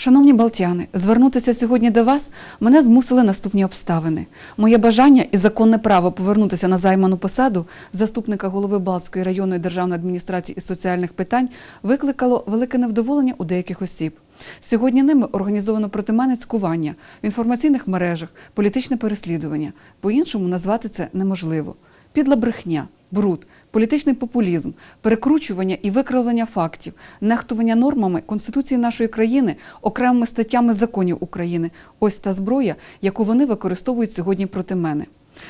Шановні балтяни, звернутися сьогодні до вас мене змусили наступні обставини. Моє бажання і законне право повернутися на займану посаду заступника голови Балтської районної державної адміністрації із соціальних питань викликало велике невдоволення у деяких осіб. Сьогодні ними організовано проти мене цькування в інформаційних мережах, політичне переслідування. По-іншому назвати це неможливо. Підла брехня, бруд, політичний популізм, перекручування і викривлення фактів, нехтування нормами Конституції нашої країни, окремими статтями законів України. Ось та зброя, яку вони використовують сьогодні проти мене.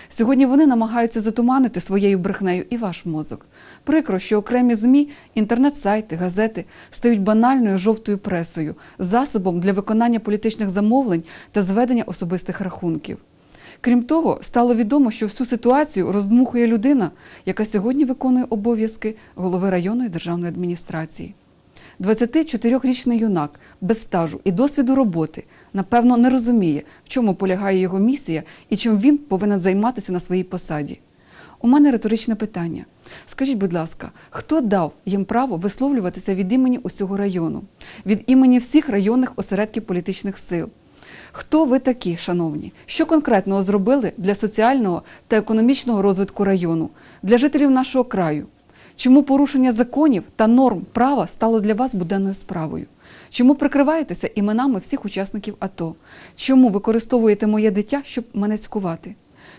Сьогодні вони намагаються затуманити своєю брехнею і ваш мозок. Прикро, що окремі ЗМІ, інтернет-сайти, газети стають банальною жовтою пресою, засобом для виконання політичних замовлень та зведення особистих рахунків. Крім того, стало відомо, що всю ситуацію роздмухує людина, яка сьогодні виконує обов'язки голови районної державної адміністрації. 24-річний юнак без стажу і досвіду роботи, напевно, не розуміє, в чому полягає його місія і чим він повинен займатися на своїй посаді. У мене риторичне питання. Скажіть, будь ласка, хто дав їм право висловлюватися від імені усього району, від імені всіх районних осередків політичних сил? Хто ви такі, шановні? Що конкретного зробили для соціального та економічного розвитку району, для жителів нашого краю? Чому порушення законів та норм права стало для вас буденною справою? Чому прикриваєтеся іменами всіх учасників АТО? Чому використовуєте моє дитя, щоб мене цькувати?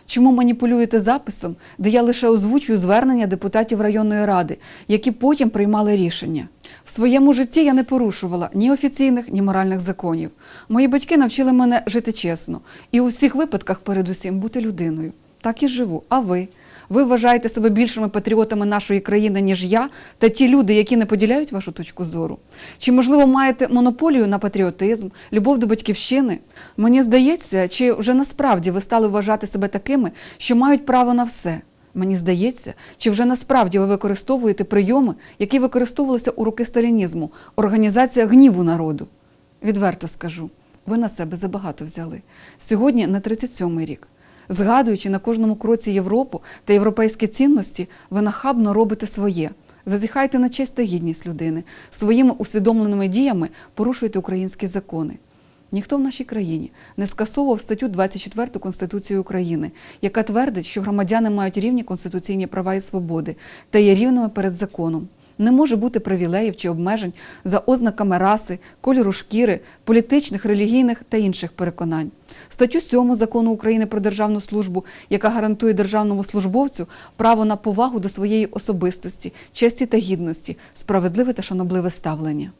Чому маніпулюєте записом, де я лише озвучую звернення депутатів районної ради, які потім приймали рішення? В своєму житті я не порушувала ні офіційних, ні моральних законів. Мої батьки навчили мене жити чесно і у всіх випадках, передусім, бути людиною. Так і живу. А ви? Ви вважаєте себе більшими патріотами нашої країни, ніж я, та ті люди, які не поділяють вашу точку зору? Чи, можливо, маєте монополію на патріотизм, любов до батьківщини? Мені здається, чи вже насправді ви стали вважати себе такими, що мають право на все? Мені здається, чи вже насправді ви використовуєте прийоми, які використовувалися у роки сталінізму, організація гніву народу? Відверто скажу, ви на себе забагато взяли. Сьогодні на 37-й рік. Згадуючи на кожному кроці Європу та європейські цінності, ви нахабно робите своє. Зазіхайте на честь та гідність людини. Своїми усвідомленими діями порушуєте українські закони. Ніхто в нашій країні не скасовував статтю 24 Конституції України, яка твердить, що громадяни мають рівні конституційні права і свободи та є рівними перед законом. Не може бути привілеїв чи обмежень за ознаками раси, кольору шкіри, політичних, релігійних та інших переконань. Статтю 7 закону України про державну службу, яка гарантує державному службовцю право на повагу до своєї особистості, честі та гідності, справедливе та шанобливе ставлення.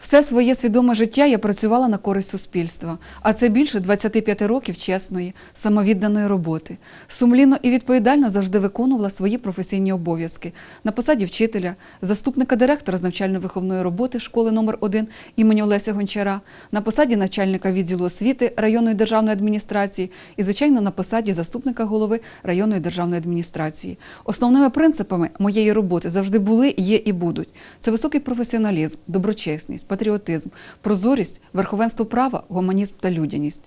Все своє свідоме життя я працювала на користь суспільства, а це більше 25 років чесної, самовідданої роботи. Сумлінно і відповідально завжди виконувала свої професійні обов'язки на посаді вчителя, заступника директора з навчально-виховної роботи школи номер 1 імені Олеся Гончара, на посаді начальника відділу освіти районної державної адміністрації і, звичайно, на посаді заступника голови районної державної адміністрації. Основними принципами моєї роботи завжди були, є і будуть. Це високий професіоналізм, доброчесність, патріотизм, прозорість, верховенство права, гуманізм та людяність.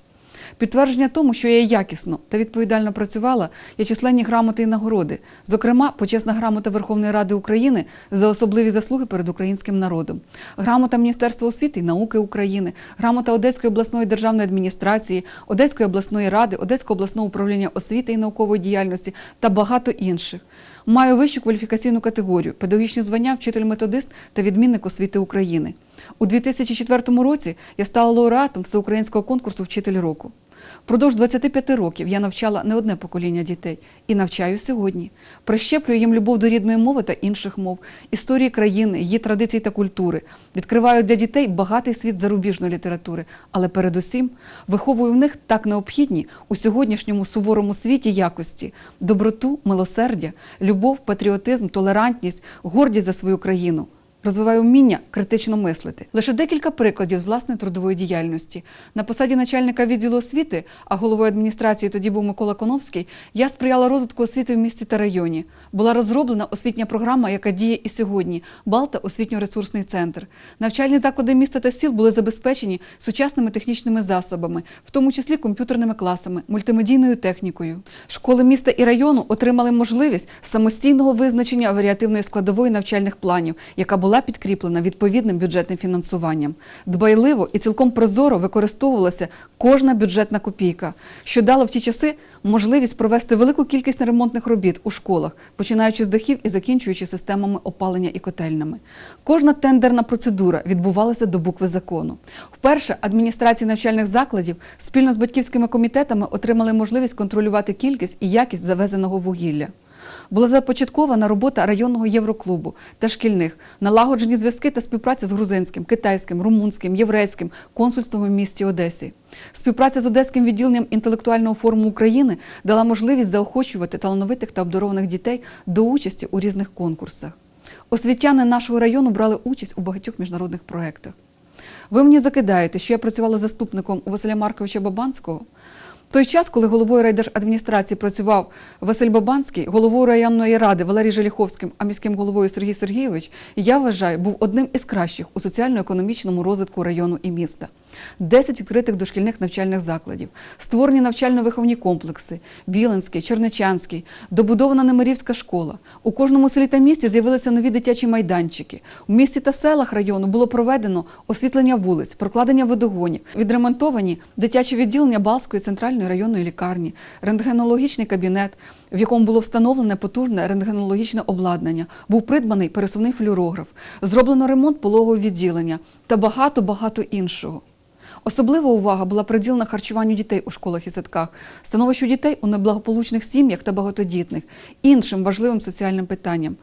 Підтвердження тому, що я якісно та відповідально працювала, є численні грамоти і нагороди, зокрема, почесна грамота Верховної Ради України за особливі заслуги перед українським народом, грамота Міністерства освіти і науки України, грамота Одеської обласної державної адміністрації, Одеської обласної ради, Одеського обласного управління освіти і наукової діяльності та багато інших. Маю вищу кваліфікаційну категорію, педагогічні звання, вчитель-методист та відмінник освіти України. У 2004 році я стала лауреатом всеукраїнського конкурсу Вчитель року. Впродовж 25 років я навчала не одне покоління дітей і навчаю сьогодні. Прищеплюю їм любов до рідної мови та інших мов, історії країни, її традицій та культури. Відкриваю для дітей багатий світ зарубіжної літератури, але передусім виховую в них так необхідні у сьогоднішньому суворому світі якості: доброту, милосердя, любов, патріотизм, толерантність, гордість за свою країну. Розвиваю вміння критично мислити. Лише декілька прикладів з власної трудової діяльності. На посаді начальника відділу освіти, а головою адміністрації тоді був Микола Коновський, я сприяла розвитку освіти в місті та районі. Була розроблена освітня програма, яка діє і сьогодні Балта освітньо-ресурсний центр. Навчальні заклади міста та сіл були забезпечені сучасними технічними засобами, в тому числі комп'ютерними класами, мультимедійною технікою. Школи міста і району отримали можливість самостійного визначення варіативної складової навчальних планів, яка була була підкріплена відповідним бюджетним фінансуванням. Дбайливо і цілком прозоро використовувалася кожна бюджетна копійка, що дало в ті часи можливість провести велику кількість ремонтних робіт у школах, починаючи з дахів і закінчуючи системами опалення і котельнями. Кожна тендерна процедура відбувалася до букви закону. Вперше адміністрації навчальних закладів спільно з батьківськими комітетами отримали можливість контролювати кількість і якість завезеного вугілля. Була започаткована робота районного євроклубу та шкільних, налагоджені зв'язки та співпраця з грузинським, китайським, румунським, єврейським консульством у місті Одесі. Співпраця з Одеським відділенням інтелектуального форуму України дала можливість заохочувати талановитих та обдарованих дітей до участі у різних конкурсах. Освітяни нашого району брали участь у багатьох міжнародних проєктах. Ви мені закидаєте, що я працювала заступником у Василя Марковича Бабанського. Той час, коли головою райдержадміністрації працював Василь Бабанський, головою районної ради Валерій Желіховським, а міським головою Сергій Сергійович, я вважаю, був одним із кращих у соціально-економічному розвитку району і міста. 10 відкритих дошкільних навчальних закладів, створені навчально-виховні комплекси, Білинський, Чернечанський, добудована Немирівська школа. У кожному селі та місті з'явилися нові дитячі майданчики. У місті та селах району було проведено освітлення вулиць, прокладення водогонів, відремонтовані дитячі відділення Балської центральної районної лікарні, рентгенологічний кабінет, в якому було встановлене потужне рентгенологічне обладнання, був придбаний пересувний флюорограф, зроблено ремонт пологового відділення та багато-багато іншого. Особлива увага була приділена харчуванню дітей у школах і садках, становищу дітей у неблагополучних сім'ях та багатодітних, іншим важливим соціальним питанням.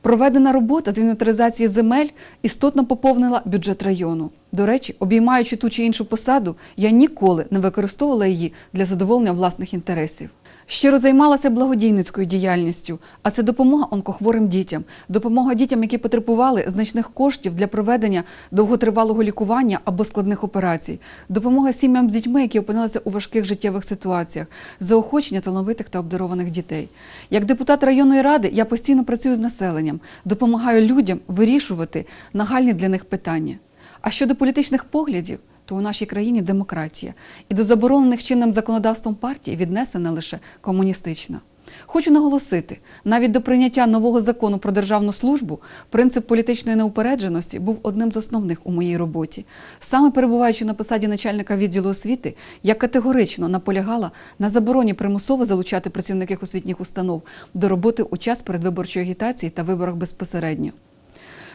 Проведена робота з інвентаризації земель істотно поповнила бюджет району. До речі, обіймаючи ту чи іншу посаду, я ніколи не використовувала її для задоволення власних інтересів. Щиро займалася благодійницькою діяльністю, а це допомога онкохворим дітям, допомога дітям, які потребували значних коштів для проведення довготривалого лікування або складних операцій, допомога сім'ям з дітьми, які опинилися у важких життєвих ситуаціях, заохочення талановитих та обдарованих дітей. Як депутат районної ради я постійно працюю з населенням, допомагаю людям вирішувати нагальні для них питання. А щодо політичних поглядів, то у нашій країні демократія, і до заборонених чинним законодавством партії віднесена лише комуністична. Хочу наголосити, навіть до прийняття нового закону про державну службу принцип політичної неупередженості був одним з основних у моїй роботі. Саме перебуваючи на посаді начальника відділу освіти, я категорично наполягала на забороні примусово залучати працівників освітніх установ до роботи у час передвиборчої агітації та виборах безпосередньо.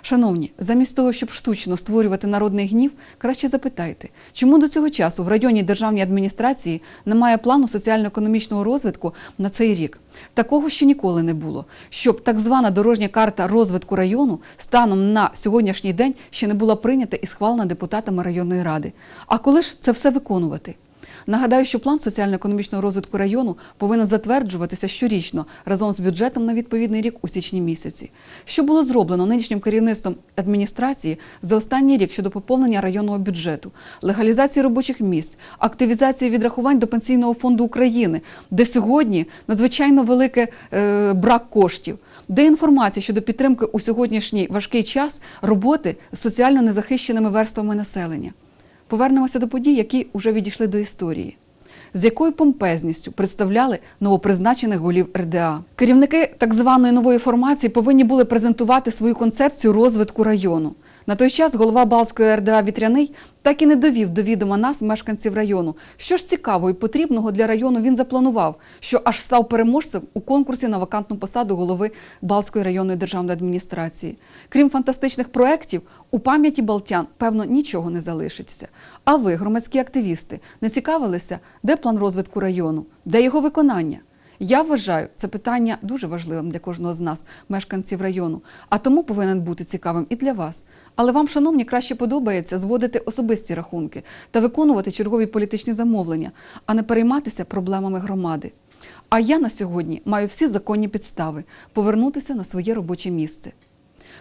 Шановні, замість того, щоб штучно створювати народний гнів, краще запитайте, чому до цього часу в районній державній адміністрації немає плану соціально-економічного розвитку на цей рік? Такого ще ніколи не було, щоб так звана дорожня карта розвитку району станом на сьогоднішній день ще не була прийнята і схвалена депутатами районної ради. А коли ж це все виконувати? Нагадаю, що план соціально-економічного розвитку району повинен затверджуватися щорічно разом з бюджетом на відповідний рік у січні місяці. Що було зроблено нинішнім керівництвом адміністрації за останній рік щодо поповнення районного бюджету, легалізації робочих місць, активізації відрахувань до пенсійного фонду України, де сьогодні надзвичайно великий е, брак коштів. Де інформація щодо підтримки у сьогоднішній важкий час роботи з соціально незахищеними верствами населення? Повернемося до подій, які вже відійшли до історії. З якою помпезністю представляли новопризначених голів РДА. Керівники так званої нової формації повинні були презентувати свою концепцію розвитку району. На той час голова Балської РДА Вітряний так і не довів до відома нас, мешканців району. Що ж цікавого і потрібного для району він запланував, що аж став переможцем у конкурсі на вакантну посаду голови Балської районної державної адміністрації. Крім фантастичних проєктів, у пам'яті балтян, певно, нічого не залишиться. А ви, громадські активісти, не цікавилися, де план розвитку району, де його виконання? Я вважаю це питання дуже важливим для кожного з нас, мешканців району, а тому повинен бути цікавим і для вас. Але вам, шановні, краще подобається зводити особисті рахунки та виконувати чергові політичні замовлення, а не перейматися проблемами громади. А я на сьогодні маю всі законні підстави повернутися на своє робоче місце.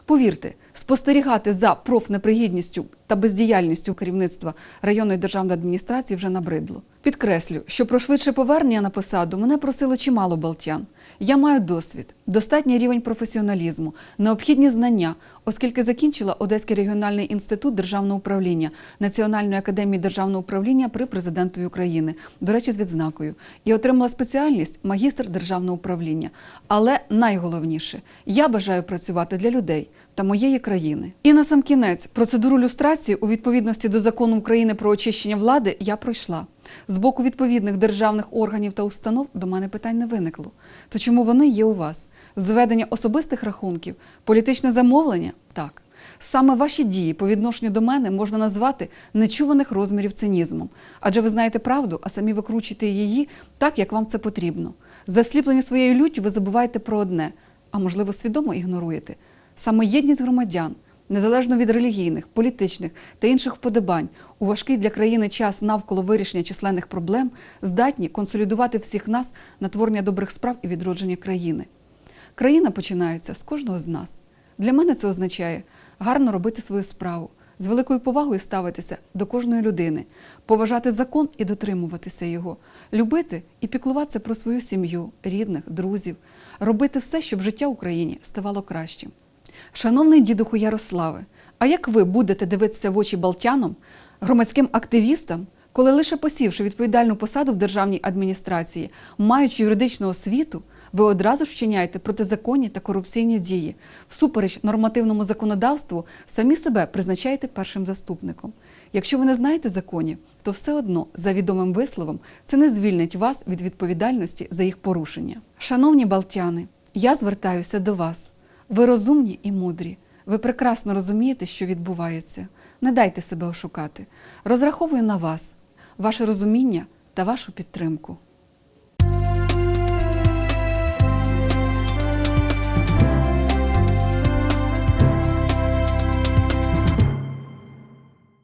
Повірте, спостерігати за профнепригідністю та бездіяльністю керівництва районної державної адміністрації вже набридло. Підкреслю, що про швидше повернення на посаду мене просило чимало балтян. Я маю досвід, достатній рівень професіоналізму, необхідні знання, оскільки закінчила Одеський регіональний інститут державного управління Національної академії державного управління при президентові України, до речі, з відзнакою, і отримала спеціальність магістр державного управління. Але найголовніше, я бажаю працювати для людей та моєї країни. І на сам кінець процедуру люстрації у відповідності до закону України про очищення влади я пройшла. З боку відповідних державних органів та установ до мене питань не виникло. То чому вони є у вас? Зведення особистих рахунків, політичне замовлення? Так. Саме ваші дії по відношенню до мене можна назвати нечуваних розмірів цинізмом. Адже ви знаєте правду, а самі викручуєте її так, як вам це потрібно. Засліплені своєю люттю ви забуваєте про одне, а можливо, свідомо ігноруєте. Саме єдність громадян, незалежно від релігійних, політичних та інших вподобань, у важкий для країни час навколо вирішення численних проблем здатні консолідувати всіх нас на творення добрих справ і відродження країни. Країна починається з кожного з нас. Для мене це означає гарно робити свою справу, з великою повагою ставитися до кожної людини, поважати закон і дотримуватися його, любити і піклуватися про свою сім'ю, рідних, друзів, робити все, щоб життя в Україні ставало кращим. Шановний дідуху Ярославе, а як ви будете дивитися в очі балтянам, громадським активістам, коли лише посівши відповідальну посаду в державній адміністрації, маючи юридичну освіту, ви одразу ж вчиняєте протизаконні та корупційні дії, всупереч нормативному законодавству, самі себе призначаєте першим заступником. Якщо ви не знаєте законів, то все одно, за відомим висловом, це не звільнить вас від відповідальності за їх порушення. Шановні балтяни, я звертаюся до вас. Ви розумні і мудрі. Ви прекрасно розумієте, що відбувається. Не дайте себе ошукати. Розраховую на вас, ваше розуміння та вашу підтримку.